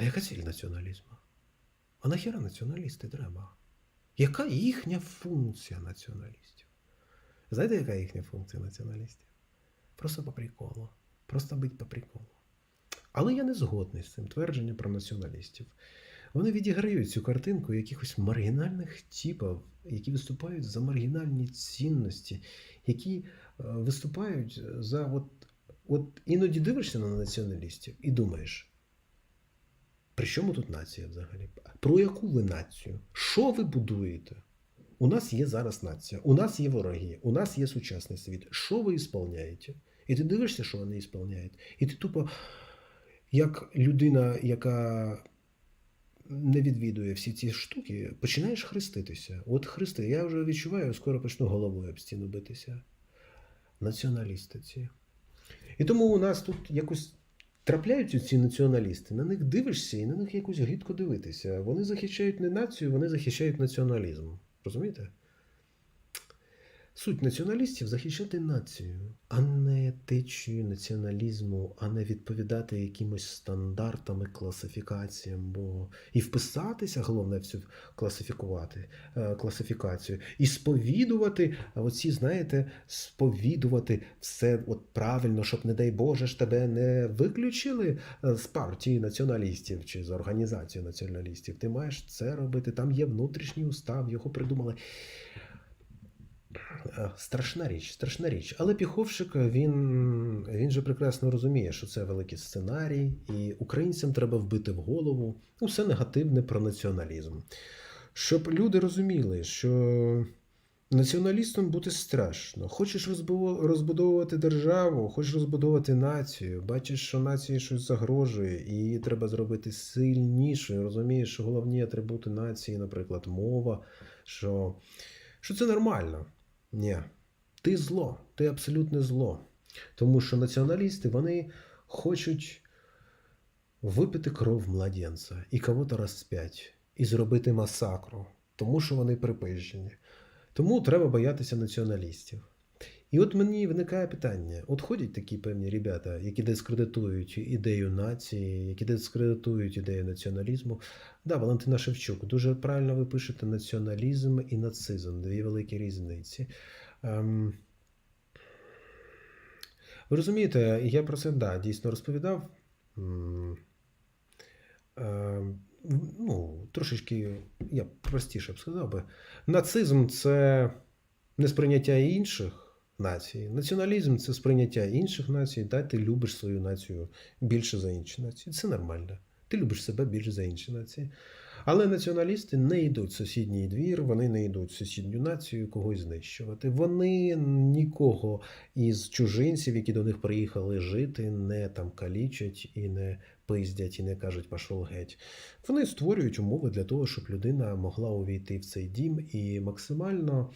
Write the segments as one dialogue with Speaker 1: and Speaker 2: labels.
Speaker 1: А яка ціль націоналізму? А нахіра націоналісти треба? Яка їхня функція націоналістів? Знаєте, яка їхня функція націоналістів? Просто по приколу. Просто бить по приколу. Але я не згодний з цим твердженням про націоналістів. Вони відіграють цю картинку якихось маргінальних типів, які виступають за маргінальні цінності, які е, виступають за от, от іноді дивишся на націоналістів і думаєш, при чому тут нація взагалі? Про яку ви націю? Що ви будуєте? У нас є зараз нація, у нас є вороги, у нас є сучасний світ. Що ви ісполняєте? І ти дивишся, що вони ісполняють. І ти тупо, як людина, яка не відвідує всі ці штуки, починаєш хреститися. От хрести, я вже відчуваю, скоро почну головою об стіну битися. Націоналісти ці. І тому у нас тут якось трапляються ці націоналісти. На них дивишся і на них якось гидко дивитися. Вони захищають не націю, вони захищають націоналізм. Розумієте? Суть націоналістів захищати націю, а не течію націоналізму, а не відповідати якимось стандартам і класифікаціям, бо і вписатися, головне, в цю класифікувати е, класифікацію, і сповідувати, а оці, знаєте, сповідувати все от правильно, щоб, не дай Боже, ж тебе не виключили е, з партії націоналістів чи з організації націоналістів. Ти маєш це робити. Там є внутрішній устав, його придумали. Е, Страшна річ, страшна річ. Але Піховщик він, він же прекрасно розуміє, що це великий сценарій, і українцям треба вбити в голову усе негативне про націоналізм. Щоб люди розуміли, що націоналістом бути страшно. Хочеш розбудовувати державу, хочеш розбудовувати націю, бачиш, що нації щось загрожує, і її треба зробити сильнішою. Розумієш, що головні атрибути нації, наприклад, мова, що, що це нормально. Ні, ти зло, ти абсолютне зло. Тому що націоналісти вони хочуть випити кров младенця і кого-то розп'ять, і зробити масакру, тому що вони припижені. Тому треба боятися націоналістів. І от мені виникає питання: от ходять такі певні ребята, які дискредитують ідею нації, які дискредитують ідею націоналізму. Да, Валентина Шевчук, дуже правильно ви пишете націоналізм і нацизм, дві великі різниці. Ем... Ви розумієте, я про це да, дійсно розповідав. Ем, Ну, трошечки я простіше б сказав би. Нацизм це не сприйняття інших націй. Націоналізм це сприйняття інших націй, да, ти любиш свою націю більше за інші нації. Це нормально. Ти любиш себе більше за інші нації. Але націоналісти не йдуть в сусідній двір, вони не йдуть в сусідню націю когось знищувати. Вони нікого із чужинців, які до них приїхали жити, не там калічать і не пиздять, і не кажуть пішов геть. Вони створюють умови для того, щоб людина могла увійти в цей дім і максимально,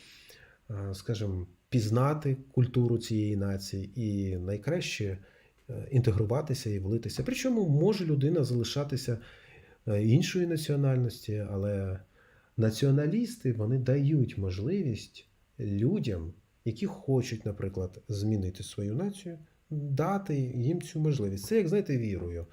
Speaker 1: е, скажімо, пізнати культуру цієї нації і найкраще е, інтегруватися і влитися. Причому може людина залишатися е, іншої національності, але націоналісти вони дають можливість людям, які хочуть, наприклад, змінити свою націю, дати їм цю можливість. Це як знаєте, вірою.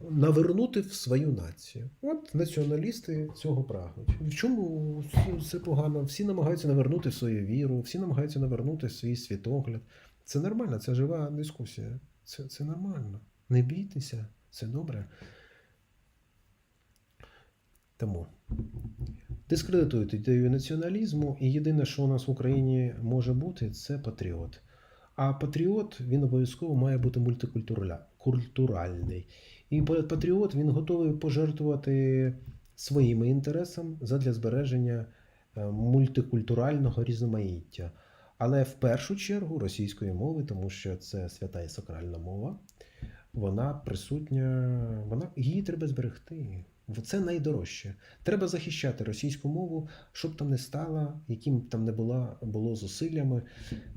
Speaker 1: Навернути в свою націю. От націоналісти цього прагнуть. В чому це погано? Всі намагаються навернути свою віру, всі намагаються навернути свій світогляд. Це нормально, це жива дискусія. Це, це нормально. Не бійтеся, це добре. Тому дискредитують ідею націоналізму, і єдине, що у нас в Україні може бути, це патріот. А патріот він обов'язково має бути мультикультуральний. І патріот він готовий пожертвувати своїми інтересами задля збереження е, мультикультурального різноманіття. Але в першу чергу російської мови, тому що це свята і сакральна мова, вона присутня, вона, її треба зберегти. Це найдорожче. Треба захищати російську мову, щоб там не стало, яким там не була, було зусиллями.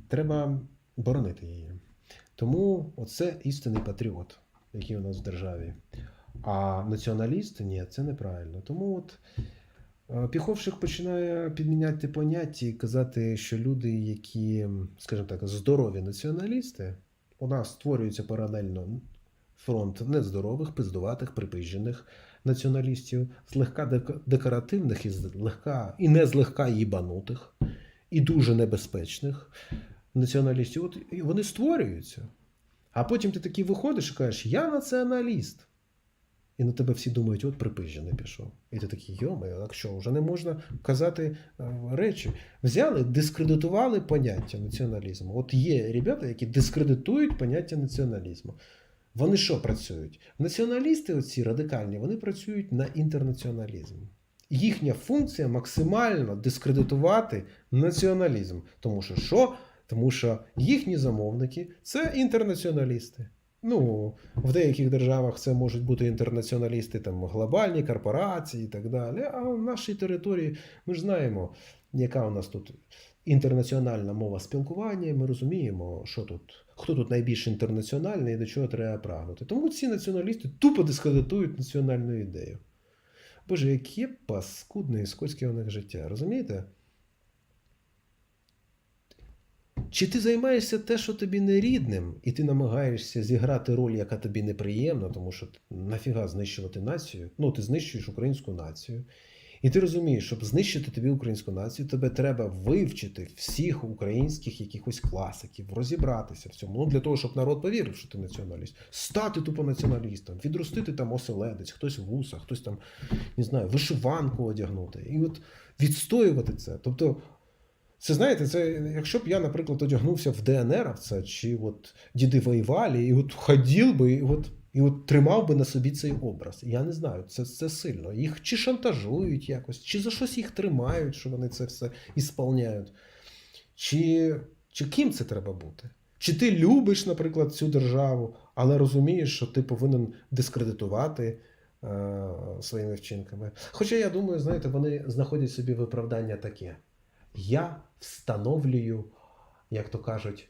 Speaker 1: Треба боронити її. Тому оце істинний патріот, який у нас в державі. А націоналісти ні, це неправильно. Тому от е, Піховшик починає підміняти поняття і казати, що люди, які, скажімо так, здорові націоналісти, у нас створюється паралельно фронт нездорових, пиздуватих, припижених націоналістів, злегка декоративних і злегка і не злегка їбанутих, і дуже небезпечних націоналістів. От і вони створюються. А потім ти такий виходиш і кажеш, я націоналіст. І на тебе всі думають, от припижений пішов. І ти такий, йоме, так що, вже не можна казати е, речі. Взяли, дискредитували поняття націоналізму. От є ребята, які дискредитують поняття націоналізму. Вони що працюють? Націоналісти, оці радикальні, вони працюють на інтернаціоналізм. Їхня функція максимально дискредитувати націоналізм. Тому що що? Тому що їхні замовники це інтернаціоналісти. Ну, в деяких державах це можуть бути інтернаціоналісти, там глобальні корпорації і так далі. А в нашій території ми ж знаємо, яка у нас тут інтернаціональна мова спілкування, ми розуміємо, що тут, хто тут найбільш інтернаціональний і до чого треба прагнути. Тому ці націоналісти тупо дискредитують національну ідею. Боже, яке паскудне і скотське у них життя, розумієте? Чи ти займаєшся те, що тобі не рідним, і ти намагаєшся зіграти роль, яка тобі неприємна, тому що нафіга знищувати націю? Ну, ти знищуєш українську націю. І ти розумієш, щоб знищити тобі українську націю, тебе треба вивчити всіх українських якихось класиків, розібратися в цьому. Ну, для того, щоб народ повірив, що ти націоналіст, стати тупо націоналістом, відростити там оселедець, хтось вуса, хтось там, не знаю, вишиванку одягнути. І от відстоювати це. Тобто, це знаєте, це якщо б я, наприклад, одягнувся в ДНР, це, чи от діди воювали, і от ходив би, і от, і от тримав би на собі цей образ. Я не знаю, це, це сильно. Їх чи шантажують якось, чи за щось їх тримають, що вони це все ісполняють. Чи, чи ким це треба бути? Чи ти любиш, наприклад, цю державу, але розумієш, що ти повинен дискредитувати е, своїми вчинками? Хоча я думаю, знаєте, вони знаходять собі виправдання таке. Я встановлюю, як то кажуть,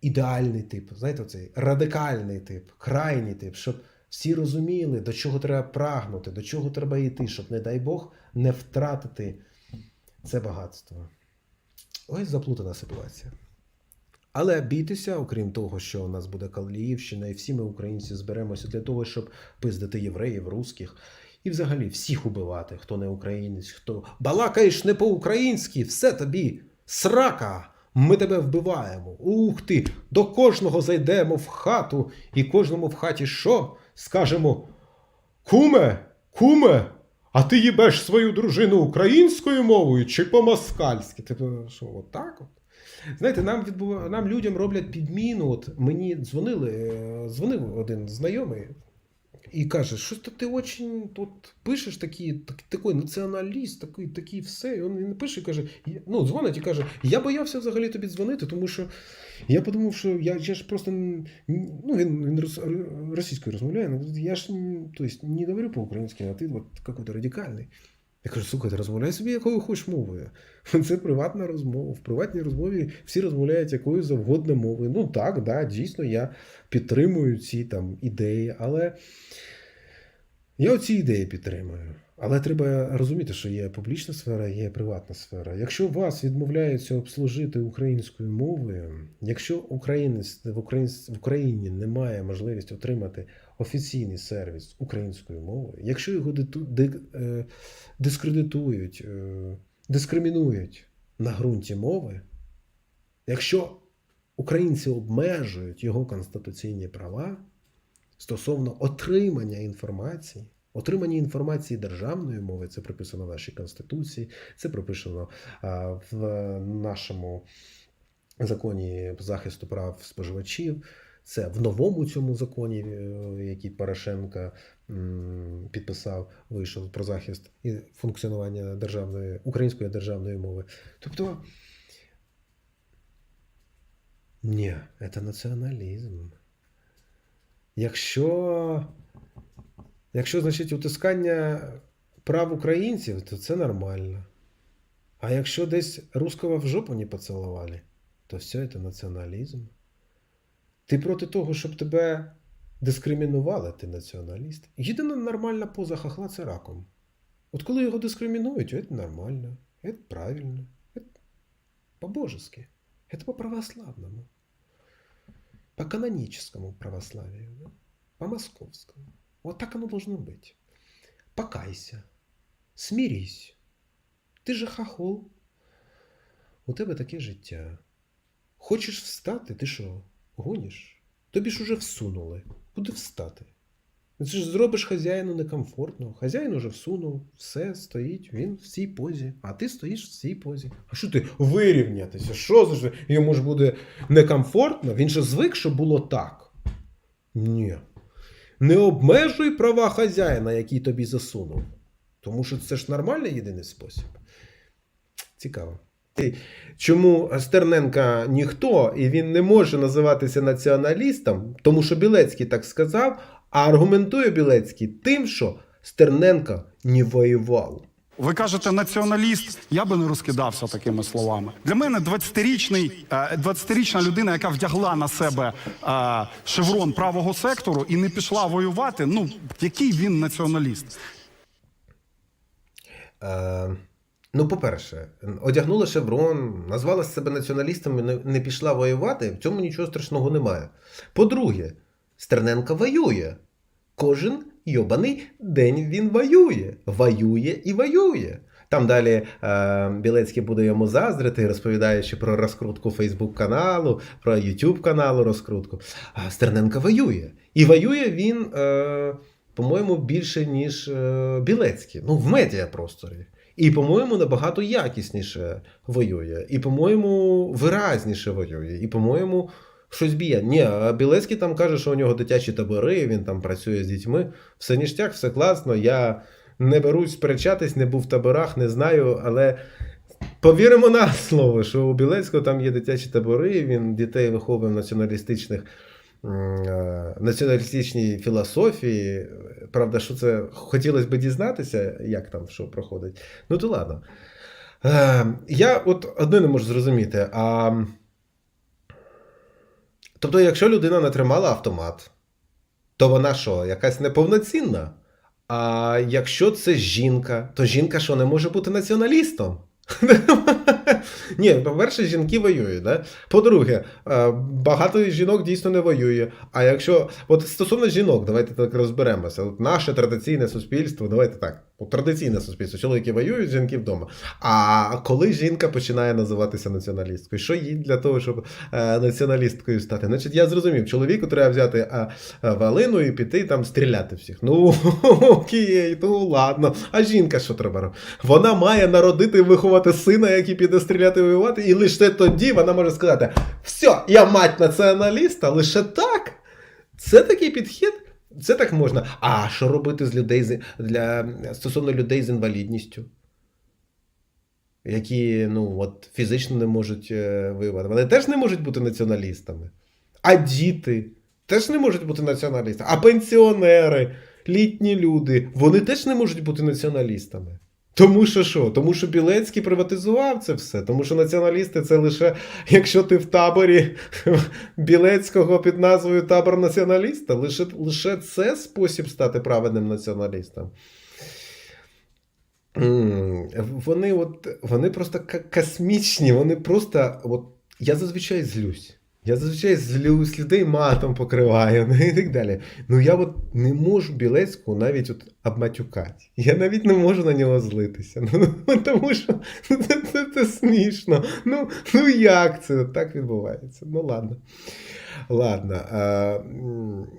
Speaker 1: ідеальний тип, знаєте, цей радикальний тип, крайній тип, щоб всі розуміли, до чого треба прагнути, до чого треба йти, щоб, не дай Бог, не втратити це багатство. Ось заплутана ситуація. Але бійтеся, окрім того, що у нас буде Каліївщина, і всі ми, українці, зберемося для того, щоб пиздити євреїв, русських. І взагалі всіх убивати, хто не українець, хто балакаєш не по-українськи, все тобі срака. Ми тебе вбиваємо. Ух ти! До кожного зайдемо в хату, і кожному в хаті що? Скажемо: Куме, куме, а ти їбеш свою дружину українською мовою чи по-москальськи? Типу, що, отак от? Знаєте, нам відбув... нам людям роблять підміну. От мені дзвонили, е, дзвонив один знайомий і каже, что-то ты очень тут пишеш такий, так, такий націоналіст, такий, такий все. І він пише і каже: ну, дзвонить і каже: Я боявся взагалі тобі дзвонити, тому що я подумав, що я, я ж просто ну, він, він рос- російською розмовляє. ну, Я ж то есть, не говорю по-українськи, а ти от какой-то радикальний. Я кажу, слухай, розмовляй собі якою хочеш мовою. Це приватна розмова. В приватній розмові всі розмовляють якою завгодно мовою. Ну так, да, дійсно, я підтримую ці там ідеї, але я оці ідеї підтримую. Але треба розуміти, що є публічна сфера, є приватна сфера. Якщо вас відмовляються обслужити українською мовою, якщо українець в, Україні не має можливості отримати офіційний сервіс українською мовою, якщо його е, дискредитують, е, дискримінують на ґрунті мови, якщо українці обмежують його конституційні права стосовно отримання інформації, отримання інформації державною мовою, це прописано в нашій Конституції, це прописано в нашому законі захисту прав споживачів. Це в новому цьому законі, е, який Порошенко підписав, вийшов про захист і функціонування державної української державної мови. Тобто, ні, це націоналізм. Якщо, якщо значить, утискання прав українців, то це нормально. А якщо десь русского в жопу не поцілували, то все це націоналізм. Ти проти того, щоб тебе дискримінували, ти націоналіст. Єдина нормальна поза хахла це раком. От коли його дискримінують, це нормально, це правильно, це по-божески, це по православному, по каноническому православию. Да? по-московскому. Вот так оно должно быть. Покайся, смирись. Ти же хахол. У тебе таке життя. Хочеш встати? Ти що, гониш? Тобі ж уже всунули. Куди встати? Ти ж зробиш хазяїну некомфортно. Хазяїн уже всунув, все стоїть, він в цій позі, а ти стоїш в цій позі. А що ти вирівнятися? Що за йому ж буде некомфортно? Він же звик, що було так. Ні. Не обмежуй права хазяїна, який тобі засунув. Тому що це ж нормальний єдиний спосіб. Цікаво. Чому Стерненка ніхто, і він не може називатися націоналістом, тому що Білецький так сказав, а аргументує Білецький тим, що Стерненка не воював.
Speaker 2: Ви кажете націоналіст. Я би не розкидався такими словами. Для мене 20-річний, е, 20-річна людина, яка вдягла на себе е, шеврон правого сектору і не пішла воювати. Ну який він націоналіст?
Speaker 1: Е, ну, по-перше, одягнула шеврон, назвала себе націоналістом не, не пішла воювати. В цьому нічого страшного немає. По-друге, Стерненко воює. Кожен йобаний день він воює. Воює і воює. Там далі е, Білецький буде йому заздрити, розповідаючи про розкрутку Фейсбук каналу, про YouTube каналу розкрутку. А Стерненко воює. І воює він, е, по-моєму, більше, ніж е, Білецький. Ну, в медіапросторі. І, по-моєму, набагато якісніше воює. І, по-моєму, виразніше воює. І, по-моєму, щось б'є. Ні, а Білецький там каже, що у нього дитячі табори, він там працює з дітьми. Все ніштяк, все класно. Я не берусь сперечатись, не був в таборах, не знаю, але. Повіримо на слово, що у Білецького там є дитячі табори, він дітей виховує в націоналістичних е, націоналістичній філософії. Правда, що це хотілося б дізнатися, як там що проходить. Ну то ладно. Е, я от одне не можу зрозуміти. А... Тобто, якщо людина не тримала автомат, то вона що, якась неповноцінна? А якщо це жінка, то жінка що не може бути націоналістом? Ні, по-перше, жінки воюють. Да? По-друге, е, багато жінок дійсно не воює. А якщо от стосовно жінок, давайте так розберемося. От наше традиційне суспільство, давайте так. От традиційне суспільство, чоловіки воюють, жінки вдома. А коли жінка починає називатися націоналісткою, що їй для того, щоб е, націоналісткою стати? Значить, я зрозумів, чоловіку треба взяти е, валину і піти там стріляти всіх. Ну окей, ну ладно. А жінка що треба робити? Вона має народити і виховати сина, який піде стріляти воювати, і лише тоді вона може сказати: все, я мать націоналіста, лише так. Це такий підхід. Це так можна. А що робити з людей для стосовно людей з інвалідністю? Які ну, от, фізично не можуть е, воювати. Вони теж не можуть бути націоналістами. А діти теж не можуть бути націоналістами. А пенсіонери, літні люди, вони теж не можуть бути націоналістами. Тому що що? Тому що Білецький приватизував це все. Тому що націоналісти це лише якщо ти в таборі Білецького під назвою табор націоналіста, лише, лише це спосіб стати праведним націоналістом. Вони, от, вони просто космічні, вони просто. От, я зазвичай злюсь. Я зазвичай злюсь, людей матом покриваю ну, і так далі. Ну я от не можу Білецького навіть от обматюкати. Я навіть не можу на нього злитися. Ну, тому що ну, це, це, це смішно. Ну, ну як це так відбувається? Ну ладно. Ладно. А,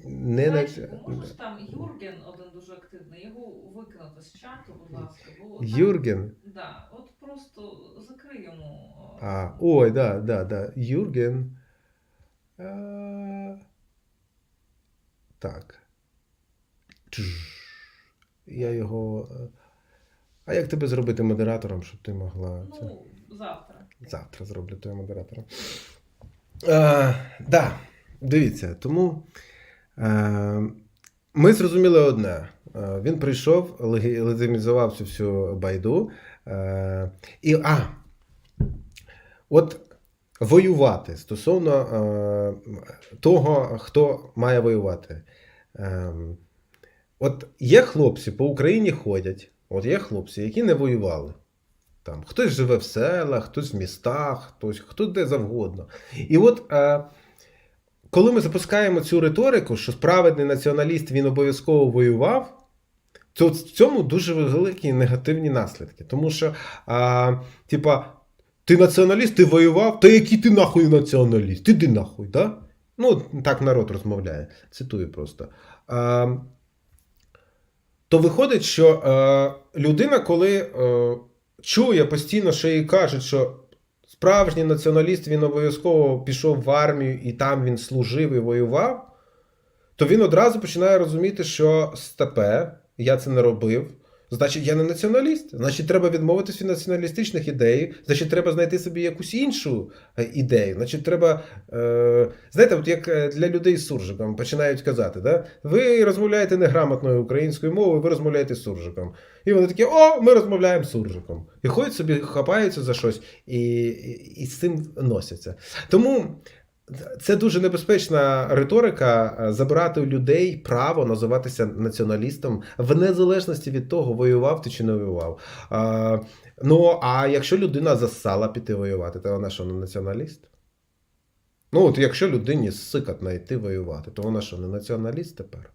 Speaker 1: не на...
Speaker 3: Можеш там Юрген один дуже активний, його викинути з чату, будь ласка. Бо
Speaker 1: Юрген.
Speaker 3: Да, от просто закрий йому. е,
Speaker 1: А, ой, да, да, да. Юрген. А, так. Я його. е, А як тебе зробити модератором, щоб ти могла. Це...
Speaker 3: Ну, завтра.
Speaker 1: Завтра зроблю тебе модератором. А, да, дивіться, тому е, ми зрозуміли одне. Е, він прийшов, легітимізував цю всю байду. Е, і, а, от воювати стосовно е, того, хто має воювати. Е, от є хлопці по Україні ходять, от є хлопці, які не воювали. Там, хтось живе в селах, хтось в містах, хтось хто де завгодно. І от е, коли ми запускаємо цю риторику, що справедний націоналіст він обов'язково воював, то в цьому дуже великі негативні наслідки. Тому що, а, типа, ти націоналіст, ти воював, та який ти нахуй націоналіст? Іди нахуй, да? Ну, так народ розмовляє. Цитую просто. А, то виходить, що е, людина, коли е, чує постійно, що їй кажуть, що справжній націоналіст він обов'язково пішов в армію і там він служив і воював, то він одразу починає розуміти, що степе, я це не робив. Значить, я не націоналіст. Значить, треба відмовитися від націоналістичних ідей. Значить, треба знайти собі якусь іншу е, ідею. Значить, треба. Е, знаєте, от як е, для людей з суржиком починають казати, да? ви розмовляєте неграмотною українською мовою, ви розмовляєте з суржиком. І вони такі, о, ми розмовляємо з суржиком. І ходять собі, хапаються за щось і, і, і з цим носяться. Тому. Це дуже небезпечна риторика е, забирати у людей право називатися націоналістом в незалежності від того, воював ти чи не воював. А, ну, а якщо людина засала піти воювати, то вона що не націоналіст? Ну, от якщо людині сикатно йти воювати, то вона що не націоналіст тепер?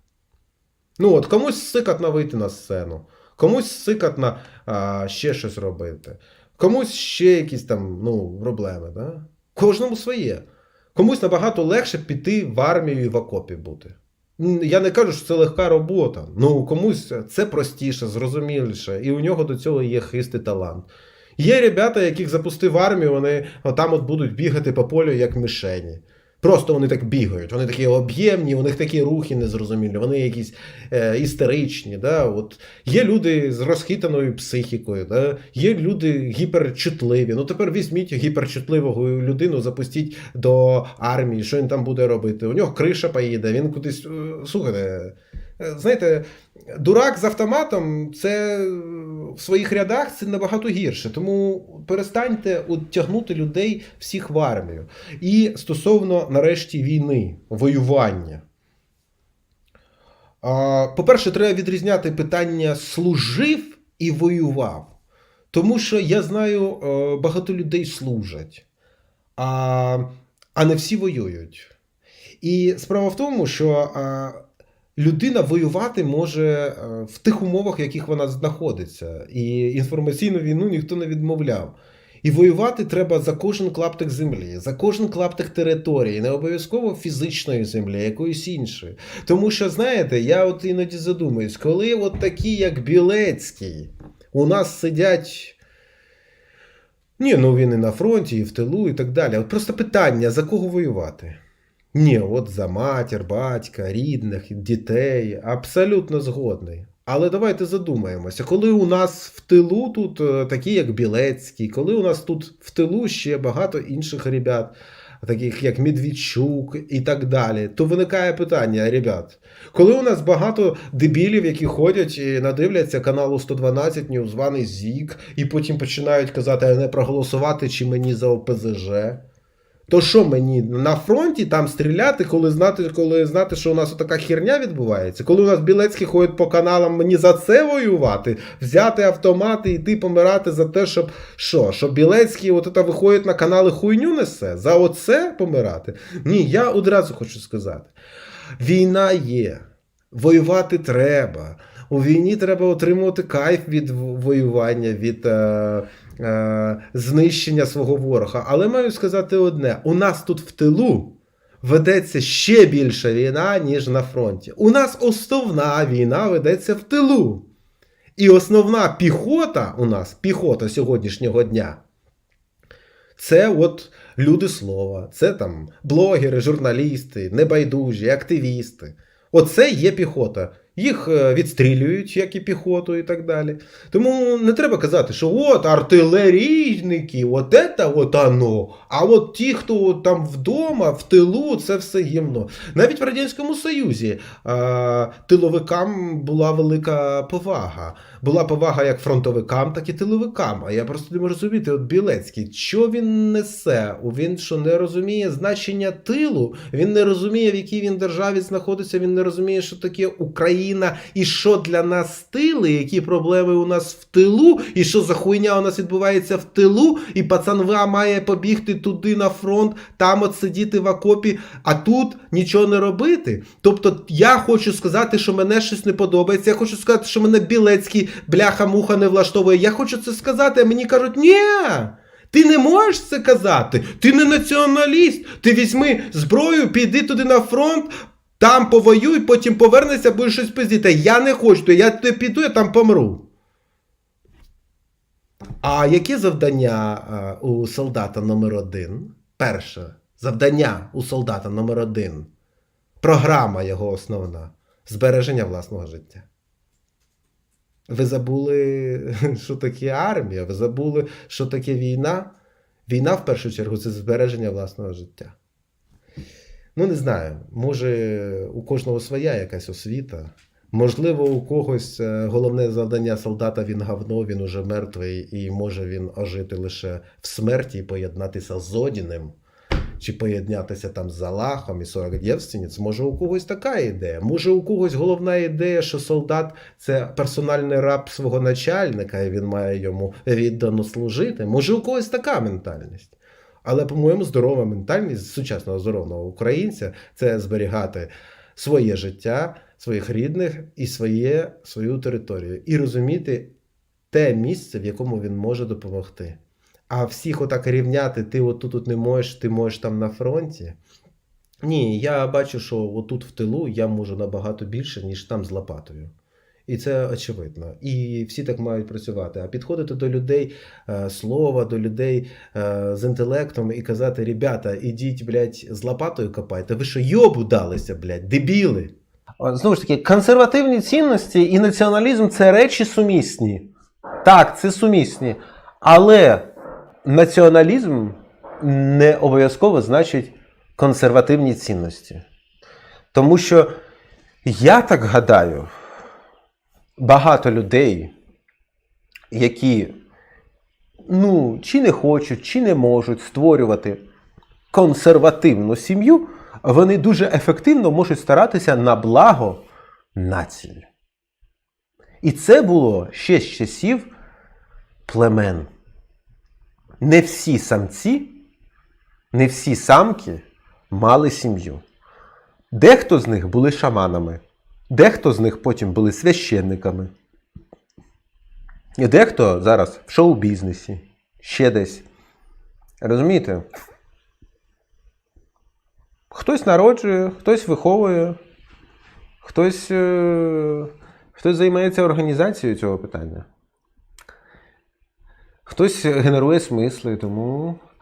Speaker 1: Ну, от комусь сикатно вийти на сцену, комусь сикатно а, ще щось робити, комусь ще якісь там ну, проблеми. Да? Кожному своє. Комусь набагато легше піти в армію і в окопі бути. Я не кажу, що це легка робота. Ну, комусь це простіше, зрозуміліше, і у нього до цього є хист і талант. Є ребята, яких запустив армію, вони там от будуть бігати по полю як мішені. Просто вони так бігають, вони такі об'ємні, у них такі рухи незрозумілі, вони якісь е, істеричні. Да? От є люди з розхитаною психікою, да? є люди гіперчутливі. Ну тепер візьміть гіперчутливого людину, запустіть до армії, що він там буде робити. У нього криша поїде, він кудись. е, Слухайте, е, знаєте, дурак з автоматом це в своїх рядах це набагато гірше. Тому перестаньте от, тягнути людей всіх в армію. І стосовно нарешті війни, воювання. По-перше, треба відрізняти питання служив і воював. Тому що я знаю, е, багато людей служать, а, а не всі воюють. І справа в тому, що людина воювати може е, в тих умовах, в яких вона знаходиться. І інформаційну війну ніхто не відмовляв. І воювати треба за кожен клаптик землі, за кожен клаптик території, не обов'язково фізичної землі, якоїсь іншої. Тому що, знаєте, я от іноді задумуюсь, коли от такі, як Білецький, у нас сидять. Ні, ну він і на фронті, і в тилу, і так далі. От просто питання: за кого воювати? Ні, от за матір, батька, рідних, дітей. Абсолютно згодний. Але давайте задумаємося, коли у нас в тилу тут е, такі, як Білецький, коли у нас тут в тилу ще багато інших ребят, таких як Медведчук і так далі, то виникає питання, ребят, коли у нас багато дебілів, які ходять і надивляться каналу 112, званий ЗІК, і потім починають казати, а не проголосувати чи мені за ОПЗЖ. То що мені на фронті там стріляти, коли знати, коли знати, що у нас така херня відбувається? Коли у нас Білецький ходить по каналам, мені за це воювати, взяти автомати і йти помирати за те, щоб що? Щоб Білецький от це виходить на канали хуйню несе? За оце помирати? Ні, я одразу хочу сказати: війна є, воювати треба. У війні треба отримувати кайф від воювання, від. Е- е, знищення свого ворога. Але маю сказати одне: у нас тут в тилу ведеться ще більша війна, ніж на фронті. У нас основна війна ведеться в тилу. І основна піхота у нас, піхота сьогоднішнього дня, це от люди слова, це там блогери, журналісти, небайдужі, активісти. Оце є піхота. Їх е, відстрілюють, як і піхоту, і так далі. Тому не треба казати, що от артилерійники, от це от оно. А от ті, хто там вдома, в тилу, це все гімно. Навіть в Радянському Союзі а, тиловикам була велика повага. Була повага як фронтовикам, так і тиловикам. А я просто не можу розуміти, от Білецький, що він несе? Він що не розуміє значення тилу, він не розуміє, в якій він державі знаходиться, він не розуміє, що таке Україна. Україна, і що для нас стили, які проблеми у нас в тилу, і що за хуйня у нас відбувається в тилу, і пацанва має побігти туди на фронт, там от сидіти в окопі, а тут нічого не робити. Тобто я хочу сказати, що мене щось не подобається. Я хочу сказати, що мене Білецький бляха-муха не влаштовує. Я хочу це сказати, а мені кажуть, ні. Ти не можеш це казати. Ти не націоналіст. Ти візьми зброю, піди туди на фронт, там повоюй, потім повернешся, будеш щось пиздіти. Я не хочу, я туди піду, я там помру. А яке завдання у солдата номер один? Перше завдання у солдата номер один. Програма його основна збереження власного життя. Ви забули, що таке армія, ви забули, що таке війна. Війна, в першу чергу, це збереження власного життя. Ну, не знаю, може, у кожного своя якась освіта. Можливо, у когось е, головне завдання солдата він говно, він уже мертвий, і може він ожити лише в смерті і поєднатися з Одіним, чи поєднатися там з Аллахом і 40 дівственниць. Може, у когось така ідея. Може, у когось головна ідея, що солдат це персональний раб свого начальника, і він має йому віддано служити. Може, у когось така ментальність. Але, по-моєму, здорова ментальність сучасного здорового українця це зберігати своє життя, своїх рідних і своє, свою територію, і розуміти те місце, в якому він може допомогти. А всіх отак рівняти, ти отут тут не можеш, ти можеш там на фронті. Ні, я бачу, що отут в тилу я можу набагато більше, ніж там з лопатою. І це очевидно. І всі так мають працювати. А підходити до людей е, слова, до людей е, з інтелектом і казати: ребята, ідіть, блядь, з лопатою копайте. Ви що, йобу далися, блядь, дебіли?
Speaker 4: Знову ж таки, консервативні цінності і націоналізм це речі сумісні. Так, це сумісні. Але націоналізм не обов'язково значить консервативні цінності. Тому що я так гадаю, багато людей, які ну, чи не хочуть, чи не можуть створювати консервативну сім'ю, вони дуже ефективно можуть старатися на благо нації. І це було ще з часів племен. Не всі самці, не всі самки мали сім'ю. Дехто з них були шаманами, дехто з них потім були священниками. І дехто зараз в шоу-бізнесі, ще десь. Розумієте? Хтось народжує, хтось виховує, хтось, е, хтось займається організацією цього питання. Хтось генерує смисли, тому